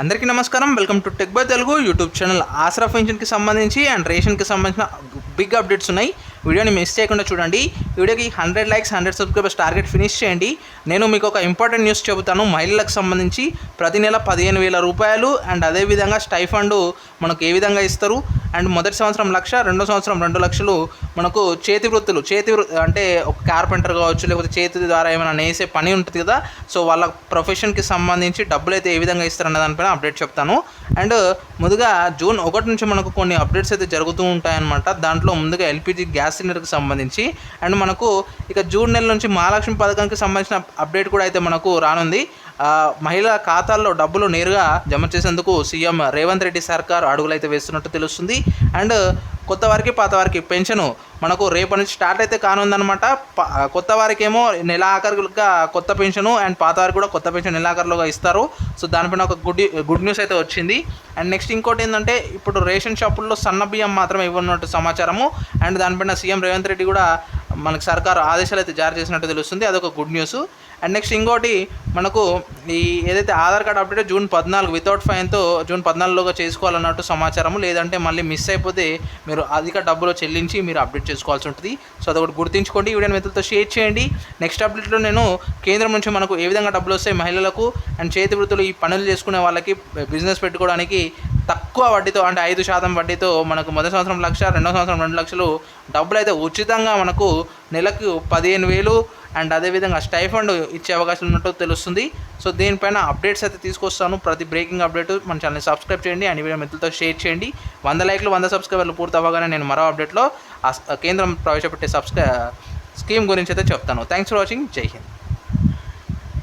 అందరికీ నమస్కారం. Welcome to tech by Telugu YouTube channel Aasara పెన్షన్కి సంబంధించి అండ్ రేషన్కి సంబంధించిన బిగ్ అప్డేట్స్ ఉన్నాయి. వీడియోని మిస్ చేయకుండా చూడండి. వీడియోకి hundred likes hundred subscribers target finish చేయండి. నేను మీకు ఒక ఇంపార్టెంట్ న్యూస్ చెబుతాను. మహిళలకు సంబంధించి ప్రతి నెల పదిహేను వేల రూపాయలు అండ్ అదేవిధంగా స్టైఫండ్ మనకు ఏ విధంగా ఇస్తారు? అండ్ మొదటి సంవత్సరం లక్ష రెండో సంవత్సరం రెండు లక్షలు మనకు చేతి వృత్తులు చేతి వృ అంటే ఒక కార్పెంటర్ కావచ్చు లేకపోతే చేతి ద్వారా ఏమైనా నేసే పని ఉంటుంది కదా సో వాళ్ళ ప్రొఫెషన్కి సంబంధించి డబ్బులు అయితే ఏ విధంగా ఇస్తారన్న దానిపైన అప్డేట్ చెప్తాను. అండ్ ముందుగా జూన్ ఒకటి నుంచి మనకు కొన్ని అప్డేట్స్ అయితే జరుగుతూ ఉంటాయన్నమాట. దాంట్లో ముందుగా ఎల్పిజి గ్యాస్ సిలిండర్కి సంబంధించి అండ్ మనకు ఇక జూన్ నెల నుంచి మహాలక్ష్మి పథకానికి సంబంధించిన అప్డేట్ కూడా అయితే మనకు రానుంది. ఆ, మహిళల ఖాతాల్లో డబ్బులు నేరుగా జమ చేసేందుకు సీఎం రేవంత్ రెడ్డి సర్కార్ అడుగులైతే వేస్తున్నట్టు తెలుస్తుంది. అండ్ కొత్త వారికి పాత వారికి పెన్షన్ మనకు రేపటి నుంచి స్టార్ట్ అయితే కానుందనమాట ప- కొత్త వారికి ఏమో నెల కొత్త పెన్షన్ అండ్ పాత వారికి కూడా కొత్త పెన్షన్ నెలాఖరులుగా ఇస్తారు. సో దానిపైన ఒక గుడ్ గుడ్ న్యూస్ అయితే వచ్చింది. అండ్ నెక్స్ట్ ఇంకోటి ఏంటంటే ఇప్పుడు రేషన్ షాపుల్లో సన్న బియ్యం మాత్రమే ఇవ్వనున్నట్టు సమాచారము. అండ్ దానిపైన సీఎం రేవంత్ రెడ్డి కూడా మనకు సర్కారు ఆదేశాలు అయితే జారీ చేసినట్టు తెలుస్తుంది. అదొక గుడ్ న్యూస్. అండ్ నెక్స్ట్ ఇంకోటి మనకు ఈ ఏదైతే ఆధార్ కార్డ్ అప్డేట్ జూన్ పద్నాలుగు వితౌట్ ఫైన్తో జూన్ పద్నాలుగులోగా చేసుకోవాలన్నట్టు సమాచారం లేదంటే మళ్ళీ మిస్ అయిపోతే మీరు అధిక డబ్బులు చెల్లించి మీరు అప్డేట్ చేసుకోవాల్సి ఉంటుంది. సో అదొకటి గుర్తుంచుకోండి. ఈ వీడియో మిత్రులతో షేర్ చేయండి. నెక్స్ట్ అప్డేట్లో నేను కేంద్రం నుంచి మనకు ఏ విధంగా డబ్బులు వస్తాయి మహిళలకు అండ్ చేతి వృత్తులు ఈ పనులు చేసుకునే వాళ్ళకి బిజినెస్ పెట్టుకోవడానికి తక్కువ వడ్డీతో అంటే ఐదు శాతం వడ్డీతో మనకు మొదటి సంవత్సరం లక్ష రెండో సంవత్సరం రెండు లక్షలు డబ్బులు అయితే ఉచితంగా మనకు నెలకు పదిహేను వేలు అండ్ అదేవిధంగా స్టైఫండ్ ఇచ్చే అవకాశం ఉన్నట్టు తెలుస్తుంది. సో దీనిపైన అప్డేట్స్ అయితే తీసుకొస్తాను. ప్రతి బ్రేకింగ్ అప్డేట్ మన ఛానల్ని సబ్స్క్రైబ్ చేయండి అండ్ వీడియో మిత్రులతో షేర్ చేయండి. వంద లైక్లు వంద సబ్స్క్రైబర్లు పూర్తి అవ్వగానే నేను మరో అప్డేట్లో కేంద్రం ప్రవేశపెట్టే సబ్స్క్రై స్కీమ్ గురించి అయితే చెప్తాను. థ్యాంక్స్ ఫర్ వాచింగ్ జై హింద్